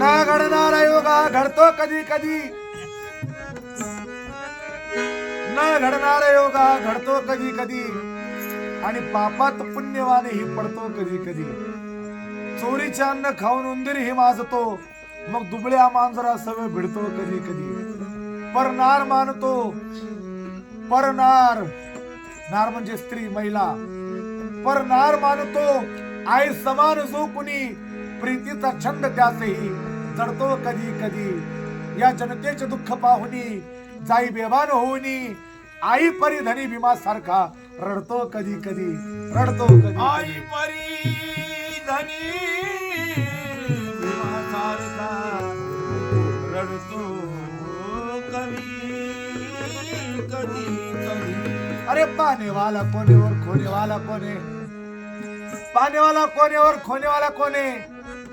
ना घडणारा योगा हो घडतो कधी कधी. न घडणारा योगा हो घडतो कधी कधी. आणि पापात पुण्यवानेही पडतो कधी कधी. चोरीचे अन्न खाऊन उंदीरही माजतो मग दुबळ्या मांजरा सवय भिडतो कधी कधी. परनार मानतो परनार नार म्हणजे स्त्री महिला. परनार मानतो आई समान जो कुणी प्रीतीचा छंद त्याचही जडतो कधी कधी. या जनतेचे दुःख पाहुनी जाई बेभान होऊनी आई परिधनी भीमा सारखा रडतो कधी कधी रडतो कधी आई. परी धनी भीमासारखा रडतो कधी कधी अरे पाने वाला कोने और खोने वाला कोने पाने वाला कोने और खोने वाला कोने?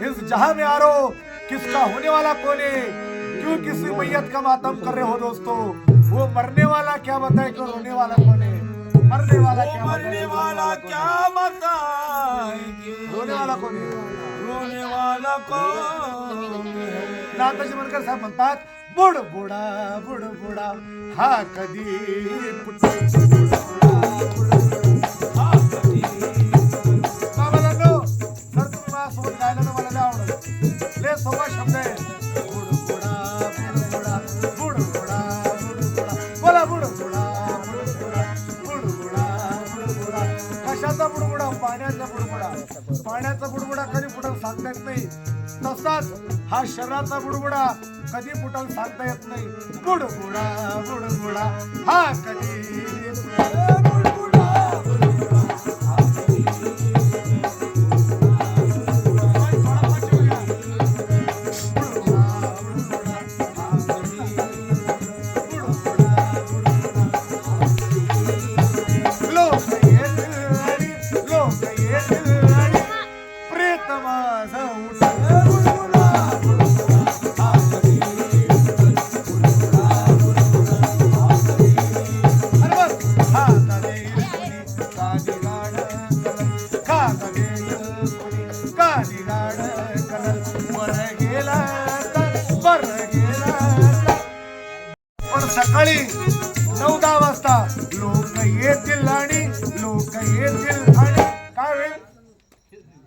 इस जहां में आरो हो, किसका होने वाला कोने? क्यों किसी मैयत का मातम कर रहे हो दोस्तों? वो मरने वाला क्या बताए कि रोने वाला कोने? मरने वाला क्या बताए मरने रोने वाला क्या कोने? रोने वाला कोने? रोने वाला कौन। नाताजी मनकर साहेब म्हणतात बुड बुडा बुड बुडा हा कधी पुट्टी बुडबुडा, बुडबुडा, बुडा आवडत लय सोपा शब्द आहे. बुडबुडा, बुडबुडा, बुडबुडा, बुडबुडा. बोला बुडबुडा, बुडबुडा, बुडबुडा, बुडबुडा. कशाचा बुडबुडा? पाण्याचा बुडबुडा. पाण्याचा बुडबुडा कधी फुटल सांगता येत नाही. तसाच हा शरीराचा बुडबुडा कधी फुटल सांगता येत नाही. बुडबुडा बुडबुडा हा कधी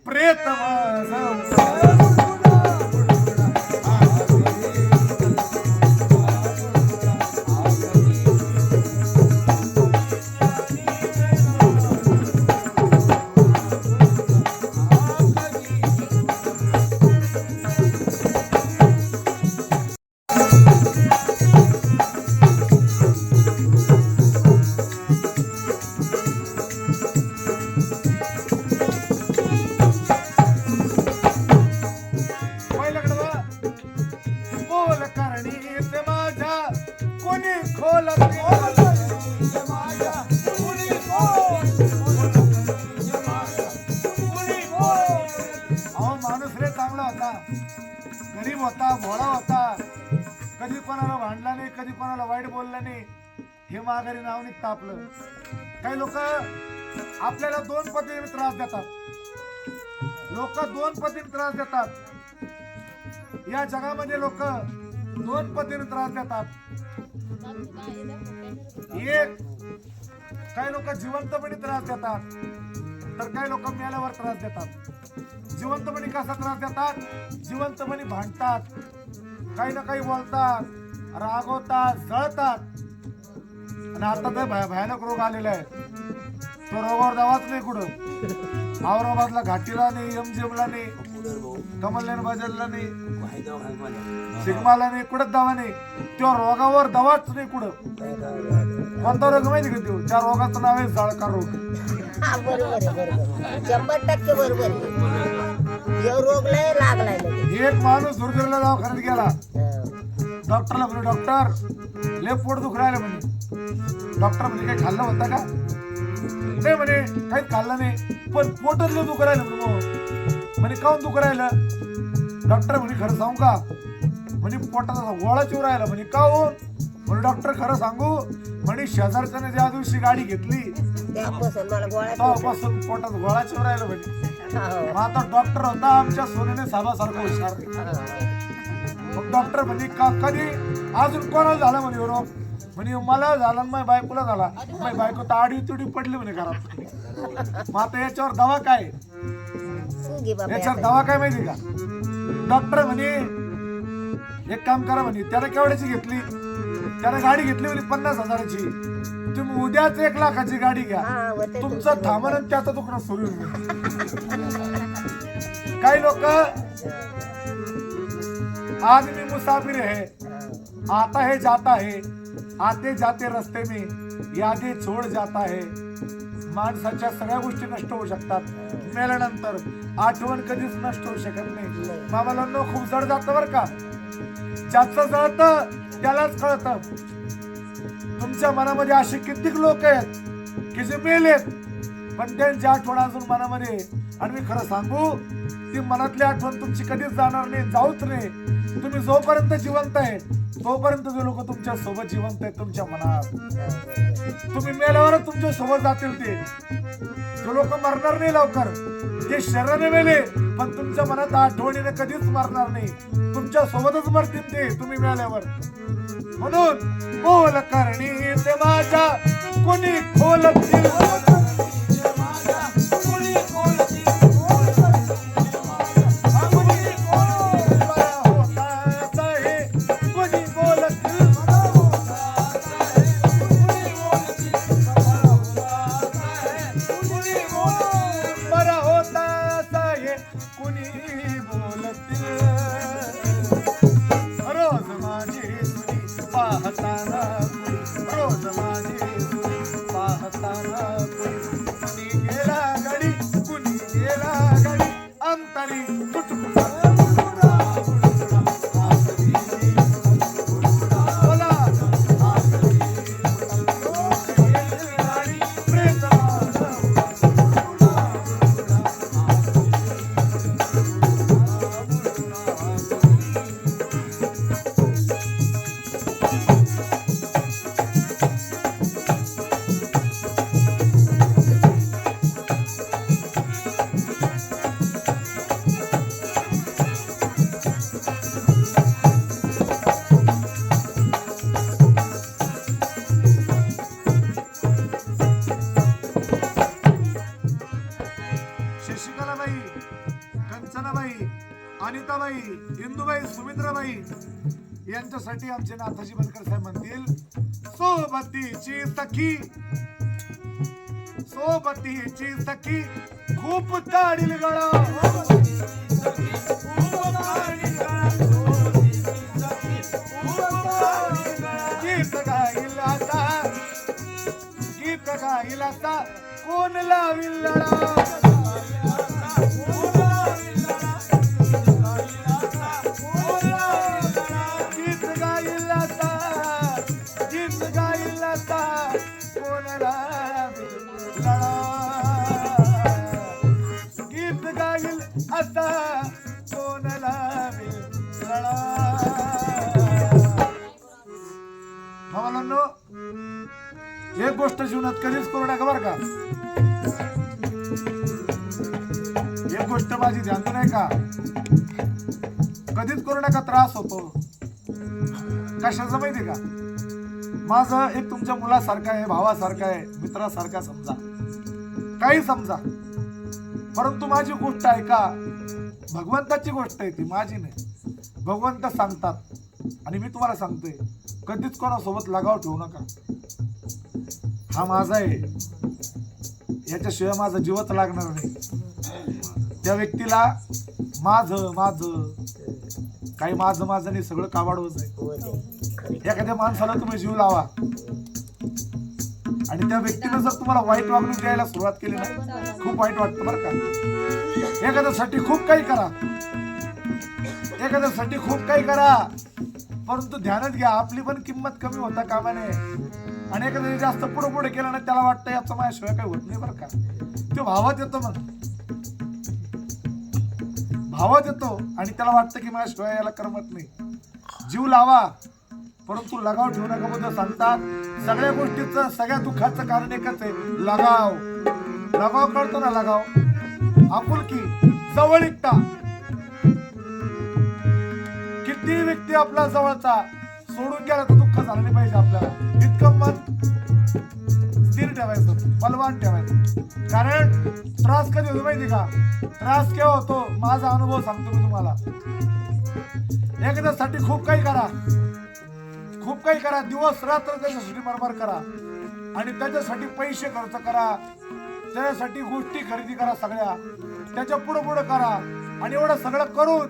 प्रेत माझं माघारी आपलं. काही लोक आपल्याला दोन पद्धतीने त्रास देतात. लोक दोन पद्धतीने त्रास देतात. या जगामध्ये लोक दोन पद्धतीने त्रास देतात. एक काही लोक जिवंतपणे त्रास देतात. तर काही लोक मेल्यावर त्रास देतात. जिवंतपणे कसा त्रास देतात? जिवंतपणे भांडतात. काही ना काही बोलतात रागवतात जळतात. आणि आता तर भय- भयानक रोग आलेला आहे तो रोगावर दवाच नाही कुठं. औरंगाबादला घाटीला नाही एमजीएमला नाही कमल्यान बाजारला नाही सिग्माला नाही कुठं दवा नाही. त्या रोगावर दवाच नाही कुठं. कोणता रोग माहिती का तो? त्या रोगाचं नाव आहे जाळका रोग. हा बरोबर आहे बरोबर आहे. शंभर टक्के बरोबर आहे. रोग लय लागलाय. लगेच. एक माणूस दुर्गेला दवाखान्यात गेला. हं. डॉक्टरला म्हणे डॉक्टर लय पोट दुख राहिलं म्हणे. डॉक्टर म्हणे काही खाल्लं होतं का? नाही म्हणे काहीच खाल्लं नाही. पण पोटच लय दुख राहिलं म्हणे मग. म्हणे काऊन दुख राहिलं? डॉक्टर म्हणे खरं सांगू का? म्हणे पोटाचा गोळा चिव राहिला. म्हणे काऊन? म्हणे डॉक्टर खरं सांगू. म्हणे शेजारच्याने ज्या दिवशी गाडी घेतली तेव्हापासून पोटात गोळाच्या राहिलं म्हणजे हो. आता डॉक्टर होता आमच्या सोन्याने साहेबासारखं हुशार हो. मग डॉक्टर म्हणे का कधी? अजून कोणाला झाला म्हणे रोग म्हणे मला झाला आणि माझ्या बायकोला झाला. माझी बायको तर आडी तुडी पडली म्हणे घरात. मग आता याच्यावर दवा काय बाबा याच्यावर. दवा काय माहिती का? डॉक्टर म्हणे एक काम करा म्हणे त्याला केवढ्याची घेतली? त्याला गाडी घेतली म्हणे पन्नास हजाराची. तुम्ही उद्याच एक लाखाची गाडी घ्या. हा, तुमचं थांबण आणि त्याचं दुखणं सुरू होईल काही लोक? आदमी मुसाफिर है आता है जाता है आते जाते रस्ते में यादी छोड जाता है। माणसाच्या सगळ्या गोष्टी नष्ट होऊ शकतात. मेल्यानंतर आठवण कधीच नष्ट होऊ शकत नाही. मामाला खूप जड जात बर का? ज्याचं जळत त्यालाच कळत. तुमच्या मनामध्ये असे कित्येक लोक आहेत की जे मेलेत पण त्यांची आठवण अजून मनामध्ये आणि मी खरं सांगू ती मनातली आठवण तुमची कधीच जाणार नाही जाऊच नाही. तुम्ही जोपर्यंत जिवंत आहे तोपर्यंत जे लोक तुमच्यासोबत जिवंत आहेत तुमच्या मनात. तुम्ही मेल्यावरच तुमच्यासोबत जातील ते. जो लोक मरणार नाही लवकर ते शरीराने मेले पण तुमच्या मनात आठवणीने कधीच मरणार नाही. तुमच्या सोबतच मरतील ते तुम्ही मेल्यावर. म्हणून बोल करणी ते माझ्या कोणी खोलतील? अनिताबाई इंदुबाई सुमित्राबाई यांच्यासाठी आमचे नाथाजी बनकर साहेब म्हणतील सोबतीची सखी. सोबतीची सखी खूप काढील गळा. गीत गाईल आता गीत गाईल आता कोण लाविल लढा? काळजी गोष्ट नाही का? कधीच करू नका त्रास होतो. कशाचं माहिती का? माझं एक तुमच्या मुलासारखं आहे भावासारखं आहे मित्रासारखा समजा. काही समजा. परंतु माझी गोष्ट ऐका भगवंताची गोष्ट आहे ती माझी नाही. भगवंत सांगतात. आणि मी तुम्हाला सांगतोय कधीच कोणासोबत लगाव ठेवू नका. हा माझा आहे. याच्याशिवाय माझा जीवच लागणार नाही. त्या व्यक्तीला माझं माझं. काही माझं माझं नाही सगळं काबाडवच आहे. एखाद्या माणसाला तुम्ही जीव लावा. आणि त्या व्यक्तीनं जर तुम्हाला वाईट वागणूक द्यायला सुरुवात केली ना खूप वाईट वाटतं बरं का. एखाद्यासाठी खूप काही करा. एखाद्यासाठी खूप काही करा. परंतु ध्यानात घ्या आपली पण किंमत कमी होता कामा नये. आणि एखाद्याने जास्त पुढे पुढे केलं ना त्याला वाटतं याचं माझ्याशिवाय काही होत नाही बरं का. तो भावात येतं मग. भावात येतो आणि त्याला वाटतं की माझ्याशिवाय याला करमत नाही. जीव लावा परंतु लगाव ठेवू नका बद्दल सांगतात सगळ्या गोष्टीचं सगळ्या दुःखाचं कारण एकच आहे लगाव. लगाव कळतो ना लगाव? आपुलकी जवळीकता. किती व्यक्ती आपला जवळचा सोडून गेला तर दुःख झालं नाही पाहिजे आपल्याला. इतकं मत ठेवायचं बलवान ठेवायचं. कारण त्रास कधी होतो माहिती का? त्रास केव्हा होतो? माझा अनुभव सांगतो मी तुम्हाला. एकदासाठी खूप काही करा. खूप काही करा. दिवस रात्र त्याच्यासाठी बरोबर करा. आणि त्याच्यासाठी पैसे खर्च करा. त्याच्यासाठी गोष्टी खरेदी करा सगळ्या. त्याच्या पुढे पुढे करा. आणि एवढं सगळं करून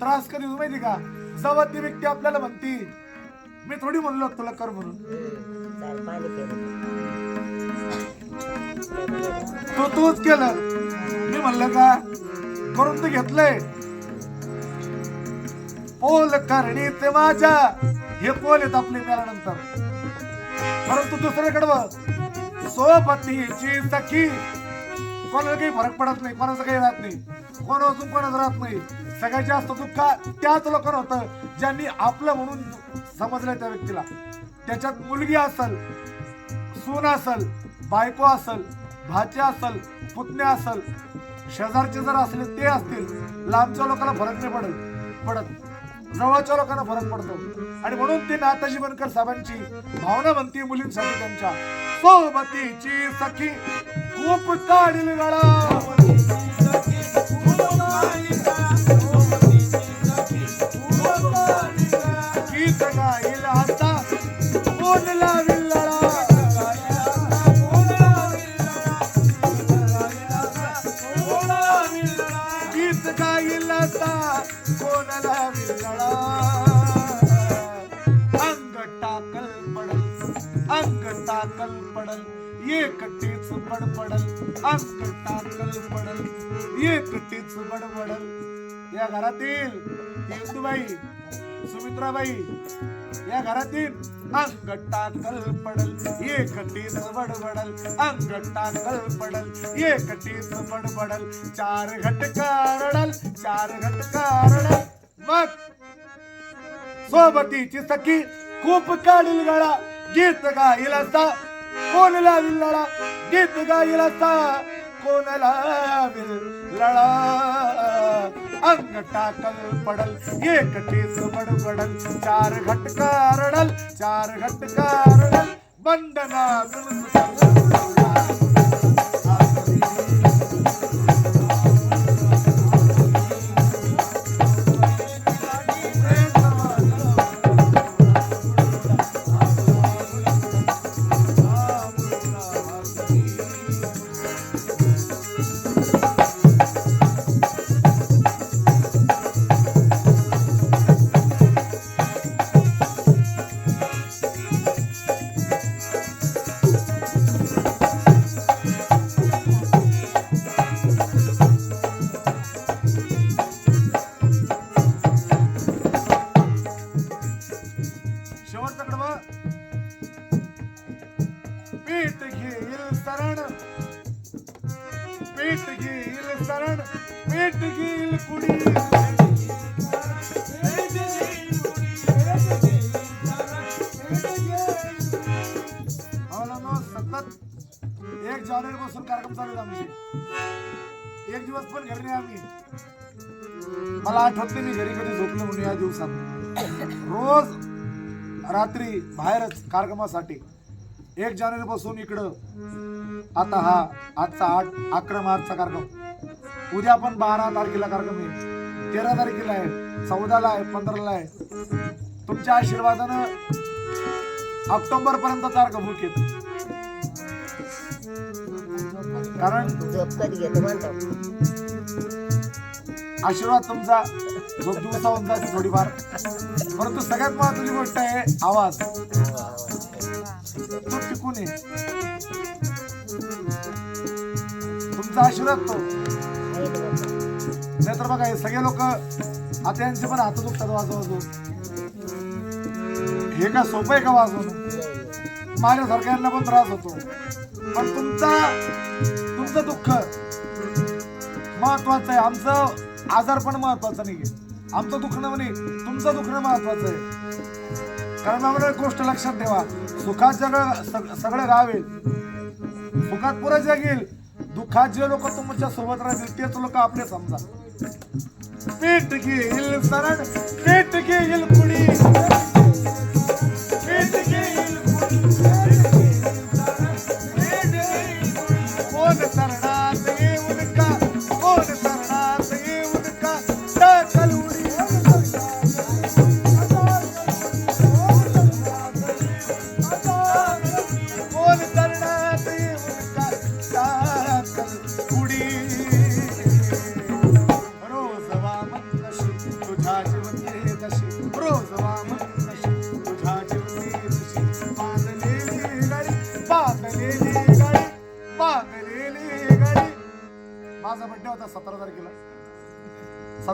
त्रास कधी होतो माहिती का? जवळ ती व्यक्ती आपल्याला म्हणती मी थोडी म्हणलो तुला कर म्हणून. तो तूच केलं. मी म्हणलं का? करून तू घेतलंय. पोल करणी ते माझ्या. हे पोल येत आपले मेल्यानंतर. परंतु दुसऱ्याकडे बघ. सोबतीची सखी. कोणाला काही फरक पडत नाही. कोणाचं काही राहत नाही. कोण असून कोणाच राहत नाही. सगळ्यात जास्त दुःख त्याच लोकांना होतं ज्यांनी आपलं म्हणून समजलंय त्या व्यक्तीला. त्याच्यात मुलगी असल सून असल बायको असल भाचे असल पुतण्या असल शेजारचे जर असले ते असतील लांबच्या लोकांना फरक नाही पडत पडत. जवळच्या लोकांना फरक पडतो. आणि म्हणून ते नाताजी बनकर साहेबांची भावना म्हणते मुलींसाठी त्यांच्या. सोबतीची सखी खूप काढील गळा टाकल पडल एकटीच बडबडल. या घरातील इंदुबाई सुमित्राबाई या घरातील अंग टाकल पडल एकटीच बडबडल अंग टाकल पडल एकटीच बडबडल. चार घट रडल चार घट रडल. मग सोबतीची सखी खूप काढील गळा. गीत गाईल असता कोण लावील लळा गीत गाईल असता कोण लावील लळा अंग टाकल पडल एकटीच बडबडल चार घटका रडल चार घटका कार्यक्रम चालू आहेत आमचे. एक दिवस पण घरी नाही आम्ही. मला आठवत नाही मी घरी कधी झोपलो म्हणून या दिवसात. रोज रात्री बाहेरच कार्यक्रमासाठी एक जानेवारी पासून इकडं. आता हा आजचा आठ अकरा मार्चचा कार्यक्रम. उद्या पण बारा तारखेला कार्यक्रम आहे. तेरा तारखेला आहे. चौदाला आहे पंधराला आहे. तुमच्या आशीर्वादानं ऑक्टोबर पर्यंत कार्यक्रम बुक कारण घेतो म्हणतो आशीर्वाद तुमचा झोप दिवसाहून जाते थोडीफार. परंतु सगळ्यात महत्वाची गोष्ट आहे आवाज. तो टिकून आहे तुमचा आशीर्वाद तो. नाही तर नाहीतर बघा हे सगळे लोक आता यांचे पण हात दुखतात वाजव हे का सोपं आहे का वाजवणं? माझ्या सरकारला पण त्रास होतो. पण तुमचा तुमचं दुःख. महत्वाचं आहे. आमचं आजार पण महत्वाचं नाही आमचं दुखणं म्हणे तुमचं दुखणं महत्वाचं आहे. कारण आम्हाला एक गोष्ट लक्षात ठेवा. सुखात जग सगळं गाव सुखात पुरं जग येईल दुःखात जे लोक तुमच्यासोबत राहतील तेच लोक आपले समजा. पेट घेईल सरण पेट घेईल कुणी.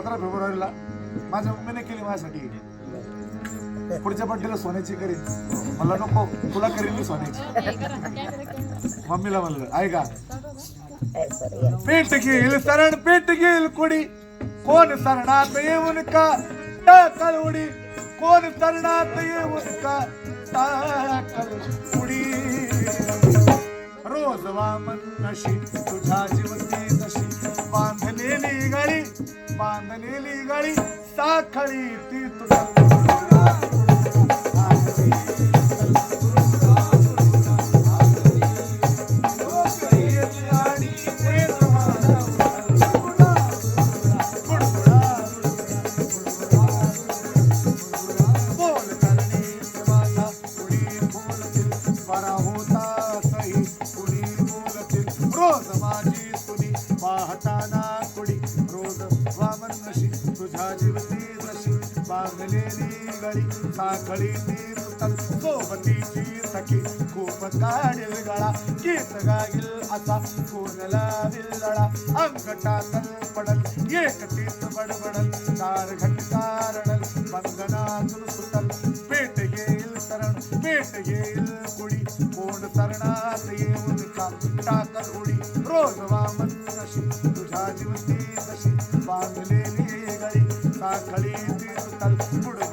सतरा फेब्रुवारीला माझ्या मम्मीने केली माझ्यासाठी. पुढच्या बड्डेला सोन्याची करीन मला नको तुला करीन मी सोन्याची. मम्मीला म्हणलं ऐका. पेट घेईल सरण पेट घेईल कुडी. कोण सरणात येऊन का? टाकल उडी. कोण सरणात येऊन का? टाकल उडी. रोज वामन नशी तुझ्या जीवती नशी बांधलेली गाडी बांधलेली गाडी साखळी ती तुझ्या बोल साखळी ती सुतल सोबतीची सखी. खूप काढेल गळा गीत गाईल असा. कोणला विल्लळा अंगटातल पडल एकटीत बडबडल चार घटका रडल बंधनातून सुटल. पेट घेईल सरण पेट घेईल कुडी कोण सरणात येऊन का? टाकल उडी रोज वामन नशी तुझ्या जीवती तशी. बांधलेली गळी साखळी ती सुटल पुढे